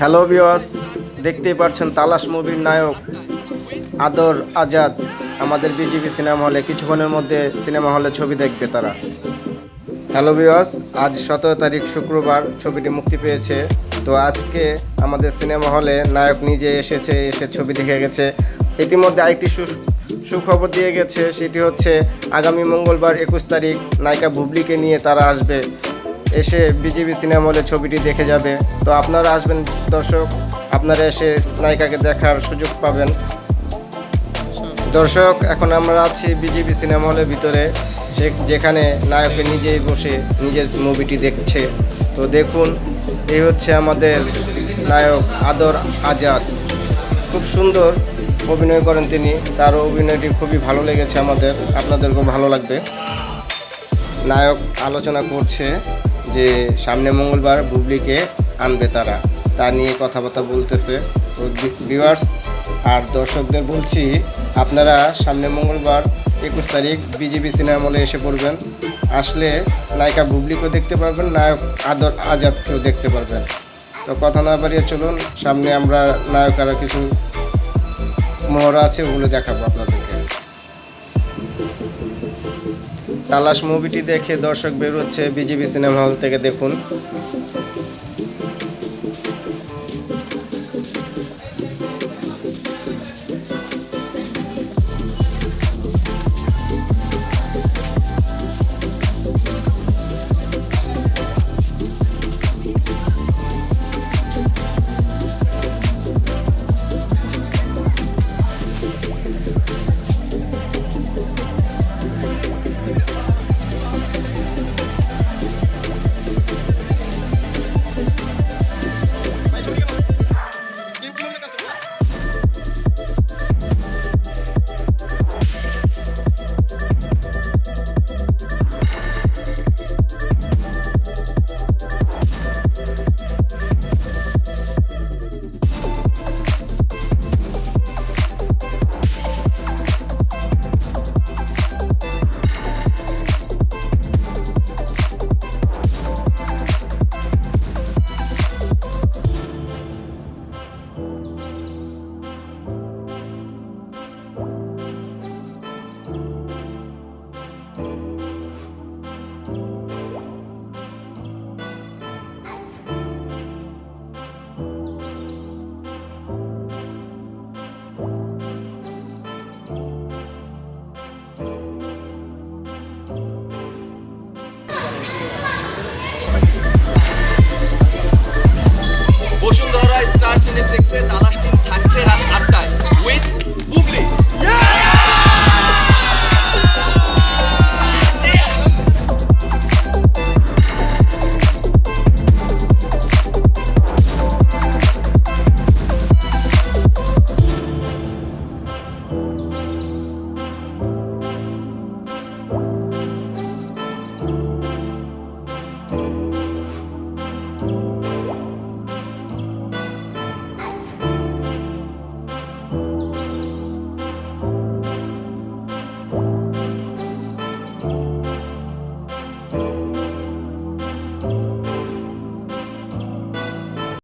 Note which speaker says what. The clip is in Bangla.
Speaker 1: হ্যালো ভিওয়ার্স দেখতেই পাচ্ছেন তালাশ মুভির নায়ক আদর আজাদ। আমাদের বিজিবি সিনেমা হলে কিছুক্ষণের মধ্যে সিনেমা হলে ছবি দেখবে তারা। হ্যালো ভিওয়ার্স আজ সতেরো তারিখ শুক্রবার ছবিটি মুক্তি পেয়েছে। তো আজকে আমাদের সিনেমা হলে নায়ক নিজে এসেছে, এসে ছবি দেখে গেছে। ইতিমধ্যে আরেকটি সুখবর দিয়ে গেছে, সেটি হচ্ছে আগামী মঙ্গলবার একুশ তারিখ নায়িকা ভুবলিকে নিয়ে তারা আসবে। এসে বিজিবি সিনেমা হলে ছবিটি দেখে যাবে। তো আপনারা আসবেন, দর্শক। আপনারা এসে নায়িকাকে দেখার সুযোগ পাবেন। দর্শক, এখন আমরা আছি বিজিবি সিনেমা হলের ভিতরে। সে যেখানে নায়কে নিজেই বসে নিজের মুভিটি দেখছে। তো দেখুন, এই হচ্ছে আমাদের নায়ক আদর আজাদ। খুব সুন্দর অভিনয় করেন তিনি। তার অভিনয়টি খুবই ভালো লেগেছে আমাদের। আপনাদেরকেও ভালো লাগবে। নায়ক আলোচনা করছে। যে সামনে মঙ্গলবার বুবলিকে আনবে তারা, তা নিয়ে কথাবার্তা বলতেছে। তো ভিউয়ার্স আর দর্শকদের বলছি, আপনারা সামনে মঙ্গলবার একুশ তারিখ বিজিবি সিনেমা হলে এসে পড়বেন। আসলে নায়িকা বুবলিকেও দেখতে পারবেন, নায়ক আদর আজাদকেও দেখতে পারবেন। তো কথা না বাড়িয়ে চলুন, সামনে আমরা নায়ক আরও কিছু মহড়া আছে, ওগুলো দেখাবো আপনাদেরকে তালাশ মুভিটি দেখে দর্শক বেরোচ্ছে বিজিবি সিনেমা হল থেকে দেখুন।
Speaker 2: você tá lá